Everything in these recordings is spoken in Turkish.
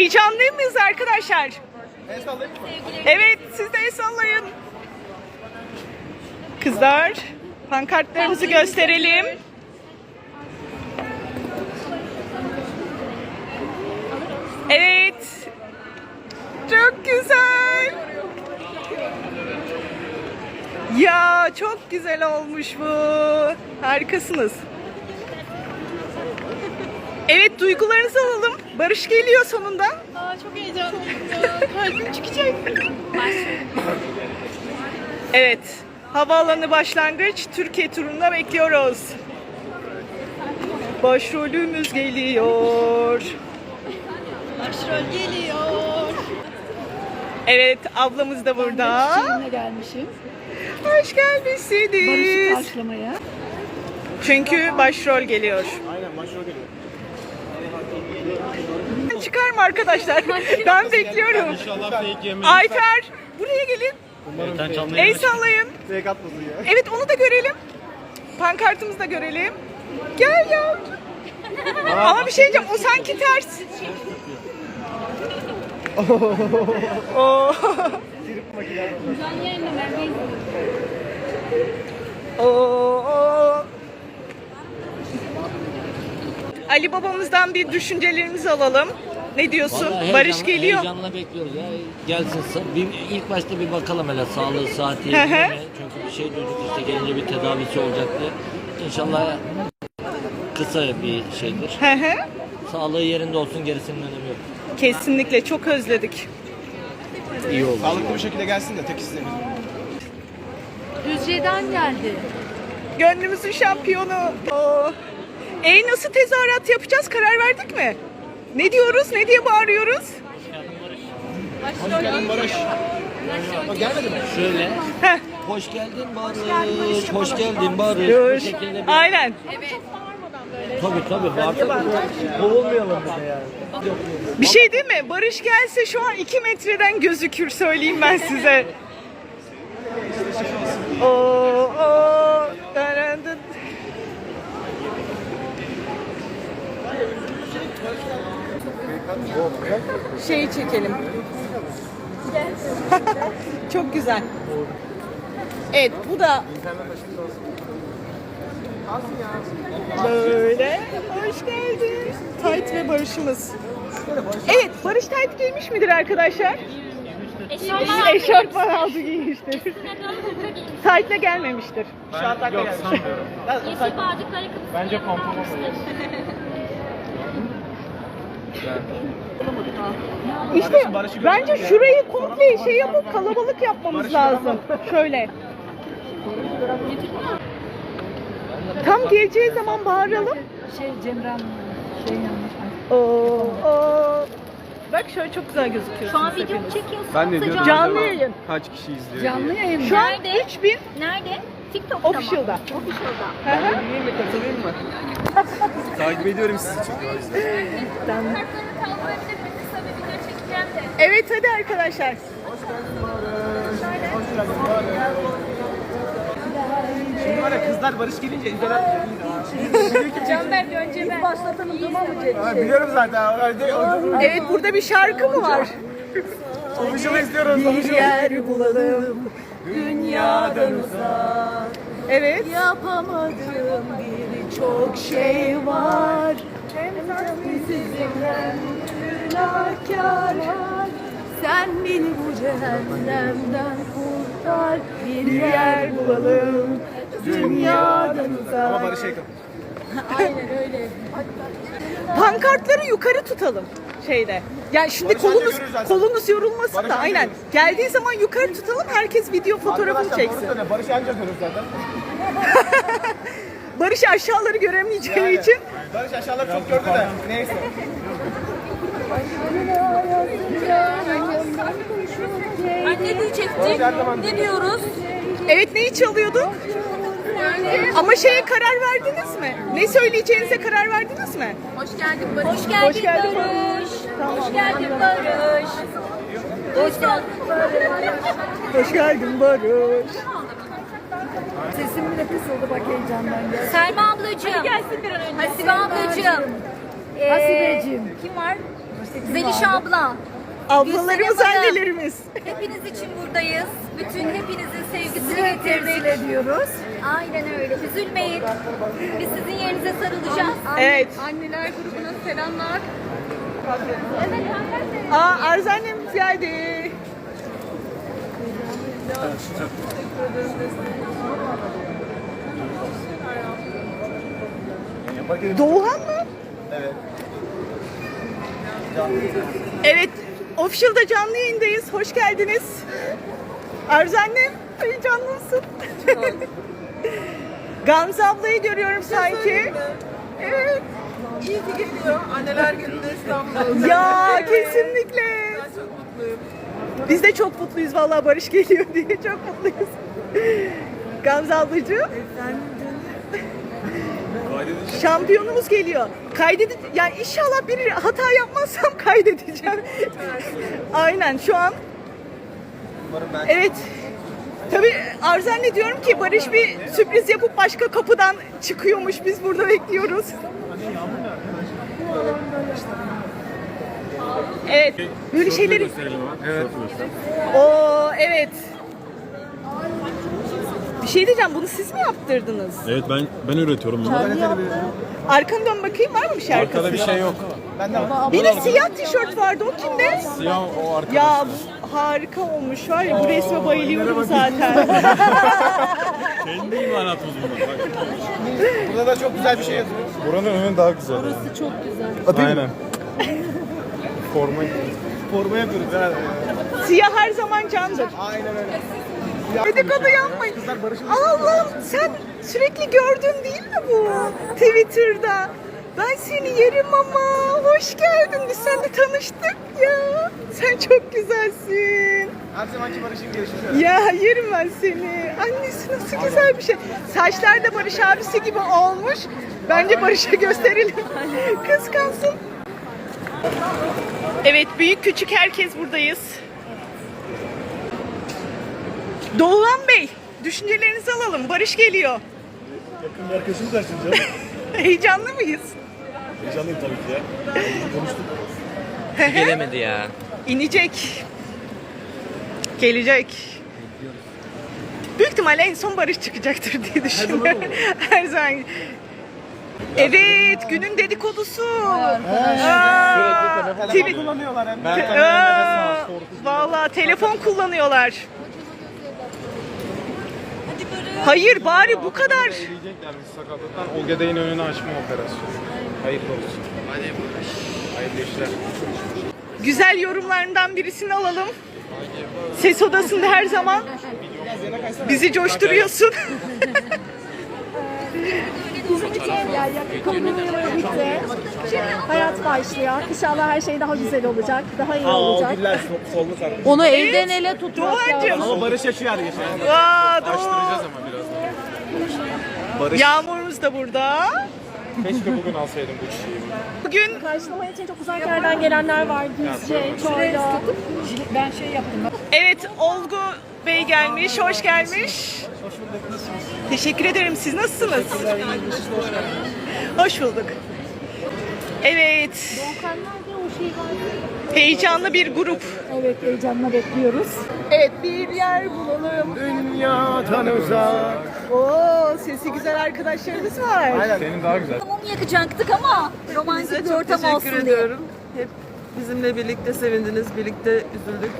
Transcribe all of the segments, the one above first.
Heyecanlı mıyız arkadaşlar? El sallayayım mı? Evet, siz de el sallayın. Kızlar, pankartlarımızı gösterelim. Evet. Çok güzel. Ya çok güzel olmuş bu. Harikasınız. Evet duygularınızı alalım. Barış geliyor sonunda. Aa, çok heyecanlıyım ya. Kalbim çıkacak. Evet. Havaalanı başlangıç Türkiye turunda bekliyoruz. Başrolümüz geliyor. Başrol geliyor. Evet ablamız da burada. Çiçeğimle gelmişim. Hoş Barış'ı gelmişsiniz. karşılamaya. Çünkü başrol geliyor. Aynen başrol geliyor. Çıkar mı arkadaşlar? Ben bekliyorum. İnşallah fake yemeyiz. Ayfer buraya gelin. Sen canlı El sallayın. Fake atmasın ya. Evet onu da görelim. Pankartımızı da görelim. Gel ya. Ama bir şey diyeceğim o sanki ters. Oo. Oo. Ali babamızdan bir düşüncelerinizi alalım. Ne diyorsun? Vallahi Barış heyecanla- geliyor. Heyecanla bekliyoruz ya. Gelsin. Bir, ilk başta bir bakalım hele sağlığı, saati? Çünkü bir şey duyduk işte gelince bir tedavisi olacak diye. İnşallah kısa bir şeydir. Sağlığı yerinde olsun gerisinin önemi yok. Kesinlikle çok özledik. İyi oldu. Sağlıklı bir şekilde gelsin de tek istedim. Düzce'den geldi. Gönlümüzün şampiyonu. Oo. E nasıl tezahürat yapacağız? Karar verdik mi? Ne diyoruz? Ne diye bağırıyoruz? Hoş geldin Barış. O gelmedi mi? Şöyle. Heh. Hoş geldin Barış. Hoş geldin Barış. Bu şekilde bir... Aynen. Tabii tabii. Bağırsak kovulmayalım bir de yani. Bir şey değil mi? Barış gelse şu an 2 metreden gözükür söyleyeyim ben size. Oo, oo, Şeyi çekelim. Çok güzel. Evet bu da böyle. Hoş geldin. Tayt ve Barış'ımız. Evet, Barış tayt giymiş midir arkadaşlar? Eşortman altı giymiştir. Taytla gelmemiştir. Şartlakla Yok gelmiş. sanmıyorum. Yeşil bağcıklı ayakkabı. Bence pantolon olur. İşte bence şurayı komple şey yapıp kalabalık yapmamız lazım. Şöyle. Tam geleceği zaman bağıralım. Şey Cemren şey yanlış. Oo, oo. Bak şöyle çok güzel gözüküyor. Şu an video çekiyorsun? Ben de yoksa diyorum Canlı acaba yayın. Kaç kişi izliyor Canlı diye. yayın. Şu an Nerede? 3000 Nerede? TikTok'ta mı? official'da. Official'da. Hı hı. Bileyim mi katılayım mı? Takip ediyorum sizi çünkü o yüzden. Kartlarını kaldırabilir mi? Kısa bir video çekeceğim de. Evet hadi arkadaşlar. Şimdi var ya kızlar Barış gelince izler. Canberk önce ben. Başlatalım tamam mı Ha, biliyorum zaten. Hadi, o- Evet burada bir şarkı mı var? Konuşumu istiyoruz. Bir yer bulalım dünyadan uzak. Evet. Yapamadığım birçok şey var. Hem sizin hem günahkar. Sen beni bu cehennemden kurtar. Bir yer bulalım dünyadan Ama uzak. Barış'a yakın. Pankartları yukarı tutalım şeyde. Yani şimdi Barış anca kolunuz zaten. kolunuz yorulmasın Barış da anca aynen. görür. Geldiği zaman yukarı tutalım herkes video fotoğrafını Arkadaşlar çeksin. söyle. Barış anca görür zaten. Barış aşağıları göremeyeceği Yani. için Barış aşağıları çok gördü de. Neyse. Ay ne diyecektik? Ne diyoruz? evet neyi çalıyorduk? Ama şeye karar verdiniz mi? Ne söyleyeceğinize karar verdiniz mi? Hoş geldin Barış. Hoş geldin, Hoş geldin Barış. Hoş geldin Barış. Hoş geldin Hoş geldin Barış. Sesim bile kıs oldu bak heyecandan. gel. Selma ablacığım. gelsin bir an önce. Hasibe ablacığım. Ee, Hasibeciğim. Kim var? Zeliş abla. Ablalarımız, Gülsenem Hanım. annelerimiz. Hepiniz için buradayız. Bütün hepinizin sevgisini Sizi temsil getirdik. ediyoruz. Aynen öyle. Üzülmeyin. Biz sizin yerinize sarılacağız. Evet. Anneler grubuna selamlar. Aa Arzu annemiz geldi. Doğuhan mı? Evet. Evet. Official'da canlı yayındayız. Hoş geldiniz. Arzu annem, heyecanlı mısın? Gamze ablayı görüyorum sanki. Evet. İyi ki geliyor. Anneler gününde İstanbul'da. Ya kesinlikle. Çok mutluyum. Biz de çok mutluyuz vallahi Barış geliyor diye çok mutluyuz. Gamze ablacığım. Şampiyonumuz geliyor. Kaydedik yani inşallah bir hata yapmazsam kaydedeceğim. Aynen şu an. Evet. Tabii anne diyorum ki Barış bir sürpriz yapıp başka kapıdan çıkıyormuş. Biz burada bekliyoruz. Evet. Böyle şeyleri Evet. Oo evet. Bir şey diyeceğim bunu siz mi yaptırdınız? Evet ben ben üretiyorum bunu. Arkanı dön bakayım var mı bir şey arkasında? Arkada bir şey yok. Bir de siyah tişört vardı o kimde? Siyah o arkada. Ya bu harika olmuş var ya bu resme bayılıyorum zaten. Kendi imalatımız bunlar. Bak. Burada da çok güzel bir şey yazıyor. Buranın önü daha güzel. Orası çok güzel. Aynen. Forma Forma yapıyoruz herhalde. siyah her zaman candır. Aynen öyle. Dedikodu yapmayın. Allah'ım sen sürekli gördün değil mi bu Twitter'da? Ben seni yerim ama hoş geldin. Biz seninle tanıştık ya. Sen çok güzelsin. Her zamanki Barış'ın gelişi. Ya yerim ben seni. Annesi nasıl güzel bir şey. Saçlar da Barış abisi gibi olmuş. Bence Barış'a gösterelim. Kıskansın. Evet büyük küçük herkes buradayız. Doğuhan Bey düşüncelerinizi alalım. Barış geliyor. Yakın bir arkadaşımız dersin canım. Heyecanlı mıyız? Heyecanlıyım tabii ki ya. Konuştuk. Gelemedi ya. İnecek. Gelecek. Büyük ihtimalle en son Barış çıkacaktır diye düşünüyorum. Her zaman. Evet, günün dedikodusu. Aa, Twi- Kullanıyorlar hem. Aa, Vallahi telefon kullanıyorlar. Hayır bari bu kadar. Diyecekler biz sakatlıktan önünü açma operasyonu. Hayırlı olsun. Hayırlı işler. Güzel yorumlarından birisini alalım. Ses odasında her zaman bizi coşturuyorsun. Bizim için yakın bitti. Hayat başlıyor. İnşallah her şey daha güzel olacak. Daha iyi olacak. Güller solunu sarmış. Onu elden ele tutmak Doğancığım. Ama Barış yaşıyor her geçen. Aa, Doğu. Açtıracağız ama birazdan. Barış. Yağmurumuz da burada. Keşke bugün alsaydım bu çiçeği. Bugün Karşılama için çok uzak yerden gelenler var. Düzce, Çorlu. Ben şey yaptım. evet Olgu Bey gelmiş, hoş gelmiş. Teşekkür ederim. Siz nasılsınız? Hoş bulduk. Evet. Heyecanlı bir grup. Evet heyecanla bekliyoruz. Evet bir yer bulalım. Dünyadan uzak. Oo sesi güzel arkadaşlarımız var. Senin daha güzel. Mum yakacaktık ama romantik bir Size çok ortam teşekkür olsun diye. ediyorum. Hep bizimle birlikte sevindiniz, birlikte üzüldük.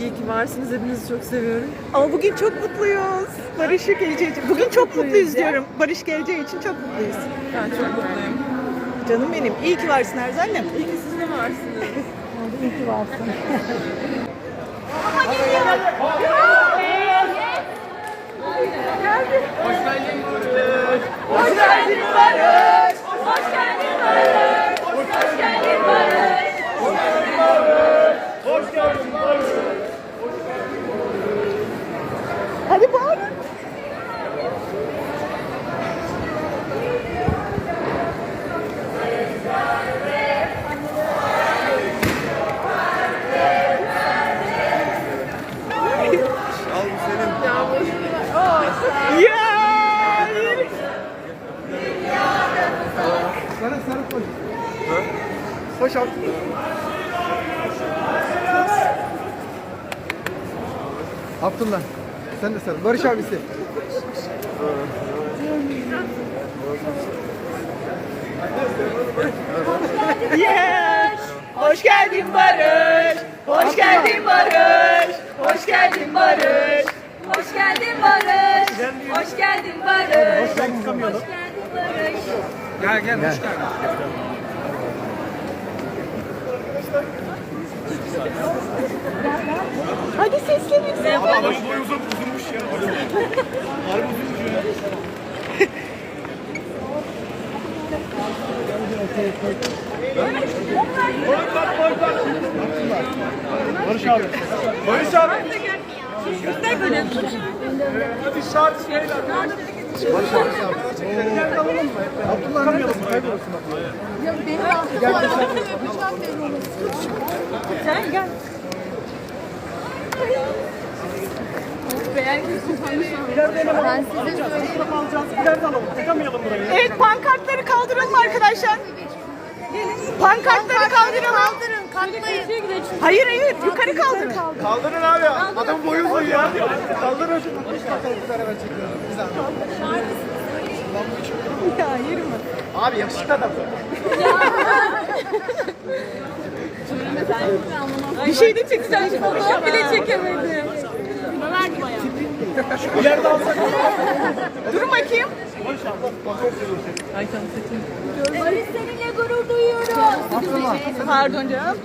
İyi ki varsınız. Hepinizi çok seviyorum. Ama bugün çok mutluyuz. Barış'ı geleceği için. Bugün çok mutluyuz diyorum. Barış geleceği için çok mutluyuz. Ben çok mutluyum. Canım benim. İyi ki varsın Erzen'le. İyi ki siz de varsınız. İyi ki varsın. Hadi bağırın. Al bu senin. Ya. Sana sarı koy. Hoş al. Abdullah. Sen de sarıl. Barış abisi. Yes! Hoş geldin Barış. Hoş geldin Barış. Hoş geldin Barış. Hoş geldin Barış. Hoş geldin Barış. Hoş geldin Barış. Gel gel. Hoş geldin. Hadi seslenin. Barış abi. Barış abi. Hadi şart şeyler. Abdullah ne yapalım? Kaybolursun Evet pankartları kaldıralım arkadaşlar. Pankartları kaldıralım. Kaldırın, katlayın. Hayır hayır yukarı kaldırın. Kaldırın abi. Adam boyu uzun ya. Kaldırın. Ya yerim mi? Abi yakışıklı adam. Bir şey de çekeceğim. Fotoğraf bile çekemedim. Durun bakayım. Barış seninle gurur duyuyoruz. Pardon canım.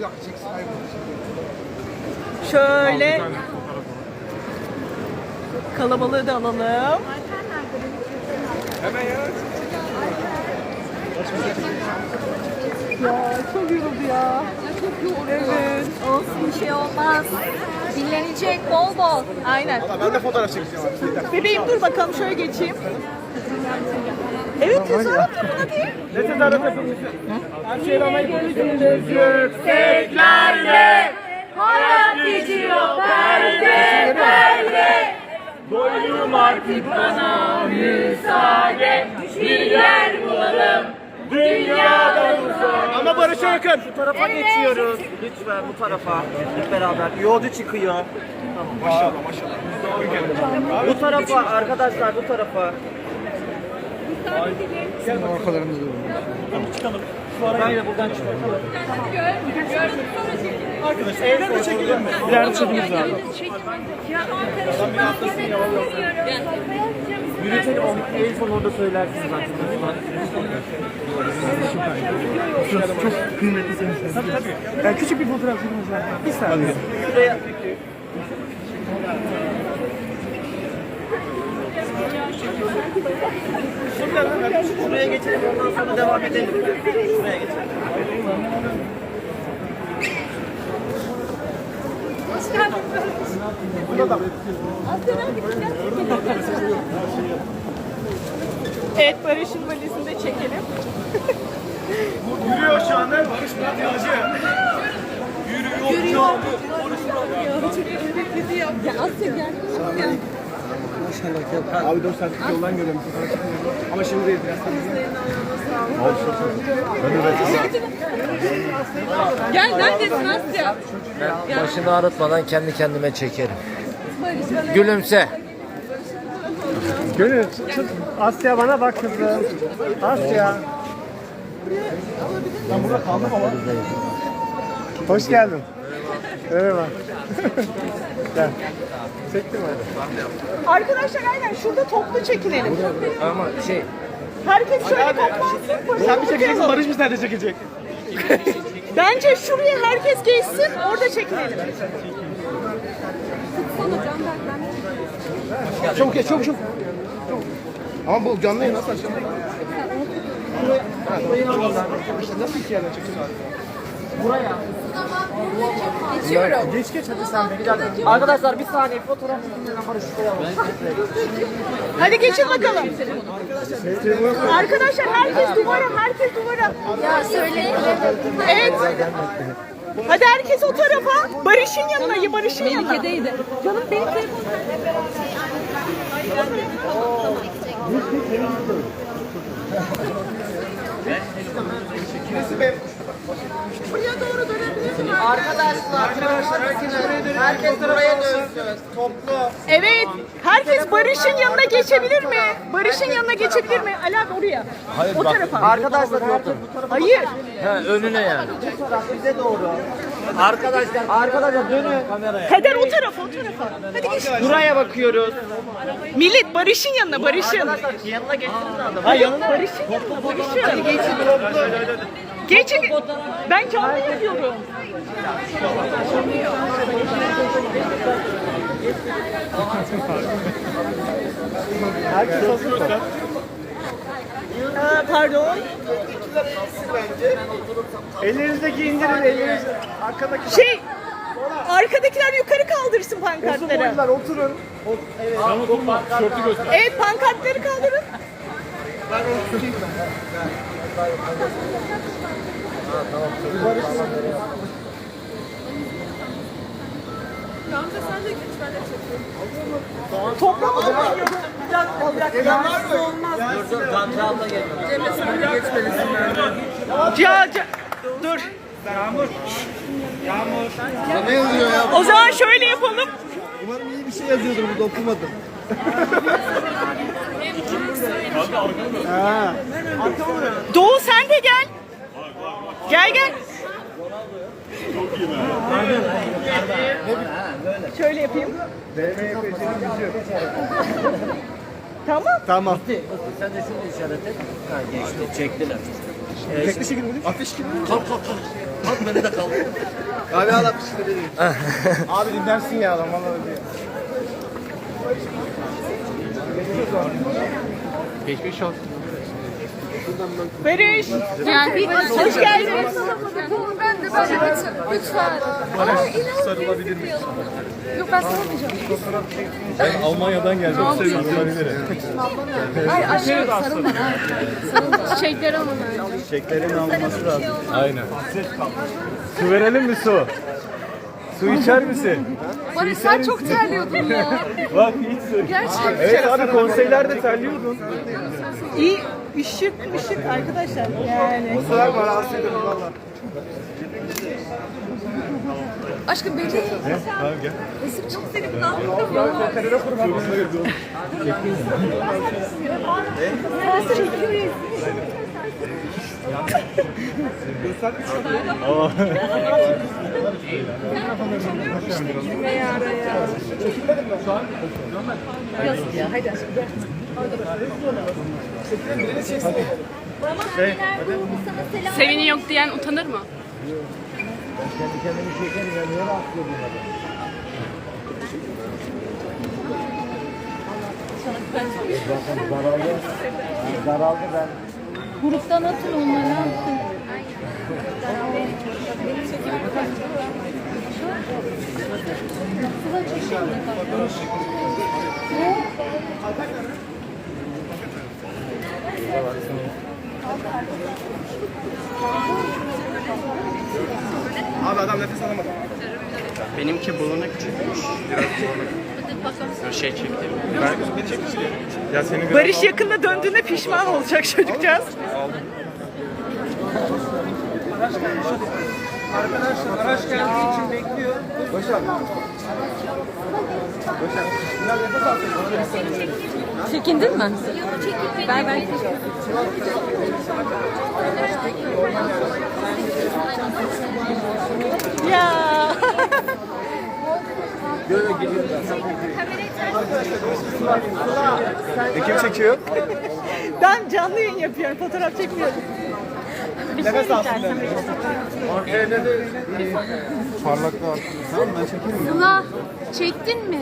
Şöyle kalabalığı da alalım. Ya çok yoruldu ya. Evet. Olsun bir şey olmaz. Dinlenecek bol bol. Aynen. Ben de fotoğraf çekeceğim. Bebeğim dur bakalım şöyle geçeyim. Evet tezahürat yapın hadi. Ne tezahürat yapıyorsun? Her şeyi almayı Hayat geçiyor perde perde. Doydum artık bana müsaade. Bir yer bulalım. Dünyadan uzak. Ama Barış'a yakın. Bu tarafa geçiyoruz. Lütfen bu tarafa. Hep beraber. Yolcu çıkıyor. Maşallah maşallah. Bu tarafa arkadaşlar bu tarafa. Arkalarında durun. Çıkalım. Ben de buradan çıkıyorum. Arkadaşlar evden de çekelim mi? İleride çekimiz abi. Yürütelim onu. En son orada söylersiniz zaten. Çok kıymetli senin Tabii tabii. Yani küçük bir fotoğraf çekimiz var. Bir saniye. Şuraya Şuraya geçelim ondan sonra devam edelim. Şuraya geçelim. Evet Barış'ın valizini de çekelim. Yürüyor şu anda Barış Murat Yağcı. Yürüyor. Yürüyor. Abi 4 saatlik yoldan çekmiyorum. Ama şimdi değil biraz Gel neredesin Asya? Başını ağrıtmadan kendi kendime çekerim. Gülümse. Gönül, Asya bana bak kızım. Asya. Ben burada kaldım ama. Hoş geldin. Merhaba. Gel. Çektim hadi. Arkadaşlar aynen şurada toplu çekinelim. Ama şey Herkes şöyle toplansın. Sen bir çekeceksin, Barış bir tane de çekecek. Bence şuraya herkes geçsin orada çekinelim. Çabuk geç çabuk çabuk. Ama bu canlı yayın nasıl açalım? İşte nasıl iki yerden çekeceğiz Geç geç hadi sen bekle. Arkadaşlar bir saniye fotoğraf çekimlerden Barış şuraya. Hadi geçin bakalım. Arkadaşlar herkes duvara, herkes duvara. Ya söyleyin. Evet. Hadi herkes o tarafa. Barış'ın yanına, Barış'ın yanına. Melike'deydi. Canım benim telefonum. Arkadaşlar, herkes buraya dönsün. Toplu. Evet. Herkes Barış'ın yanına geçebilir mi? Barış'ın yanına geçebilir mi? Alan oraya. Hayır, o tarafa. Arkadaşlar herkes bu tarafa. Hayır. önüne yani. Bu taraf bize doğru. Arkadaşlar, arkadaşlar dönün kameraya. Kader o tarafa, o tarafa. Hadi geç. Buraya bakıyoruz. Millet Barış'ın yanına, Barış'ın. Yanına geçsiniz adam. Hayır, Barış'ın yanına, Barış'ın. Hadi geçin. Geçin. Ben canlı yapıyorum. Herkes hazır mı? Aa, pardon. Ellerinizdeki indirin, ellerinizi. Arkadaki Şey, arkadakiler yukarı kaldırsın pankartları. boylular oturun. Evet. Tişörtü göster. Evet, pankartları kaldırın. Gamze sen de geç ben de çekeyim. Toplamadan Olmaz. Gamze abla geliyor. Cemre sen de geçmelisin. Ya, ya, dur. Ne yazıyor ya? O zaman şöyle yapalım. Umarım iyi bir şey yazıyordur burada okumadım. Doğu sen de gel. Gel gel. Şöyle yapayım. tamam. Tamam. Sen de şunu işaret et. Ha geçti, çektiler. Tekli şekil mi? Ateş gibi mi? Kalk kalk kalk. Kalk beni de kalk. Abi al ateş gibi değil. Abi dinlersin ya adam vallahi diyor. Geçmiş olsun. Barış. Yani Hoş geldin. ben de böyle lütfen. Lütfen. Sarılabilir miyiz? Yok ben sarılmayacağım. Ben Almanya'dan geldim. Sarılabilirim. Hayır aşkım sarılma. Sarılma. Çiçekleri alın önce. Çiçeklerin alınması lazım. Aynen. Su verelim mi su? Su içer misin? Barış sen çok terliyordun ya. Bak hiç su. Gerçekten. Evet abi konseylerde terliyordun. İyi. Işık ışık arkadaşlar yani. Kusura bakma rahatsız ediyorum valla. Aşkım belli. Tamam gel. Resim çok senin ne yapıyorsun? Sevini yok diyen utanır mı? Kendi kendimi çekerim ya. Niye rahatsız ediyorsun adamı? Zararlı ben. Gruptan atın onları. Abi adam nefes alamadı. Benimki burnu küçükmüş. Biraz şey çekti. Ya seni Barış yakında döndüğünde pişman olacak çocukcağız. Arkadaşlar araç geldiği için bekliyor. Çekindin mi? Ben ben. Ya. E, kim çekiyor? ben canlı yayın yapıyorum, fotoğraf çekmiyorum. Nefes alsın Parlaklığı arttı. Tamam ben çekerim. Sıla çektin mi?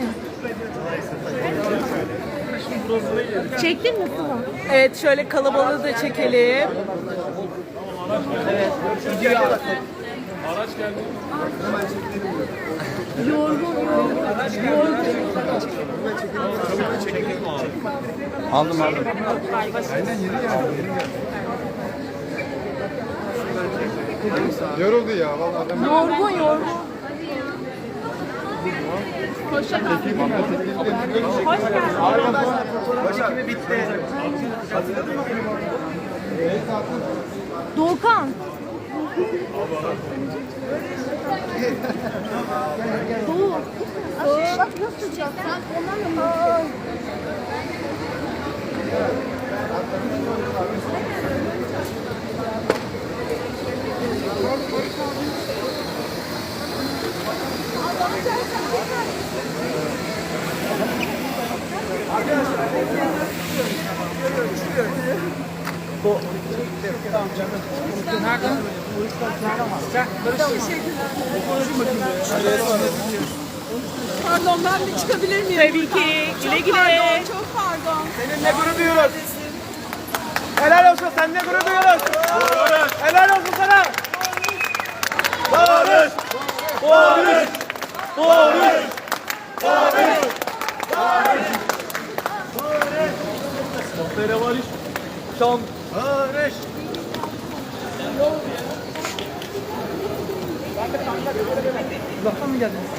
Çektin mi Sıla? Evet, şöyle kalabalığı da çekelim. Aldım aldım. Yoruldu ya vallahi. Yorgun yorgun. Çekimi bitti. Doğukan. Bak nasıl? Sen onlarla mı? Pardon ben bir çıkabilir miyim? Tabii ki. Güle güle. Çok pardon. Seninle gurur duyuyoruz. Helal olsun, seninle gurur duyuyoruz. Helal olsun sana. Barış! Barış! Barış! Barış! Sohbere varış. Şam. Barış! Uzaktan mı geldiniz?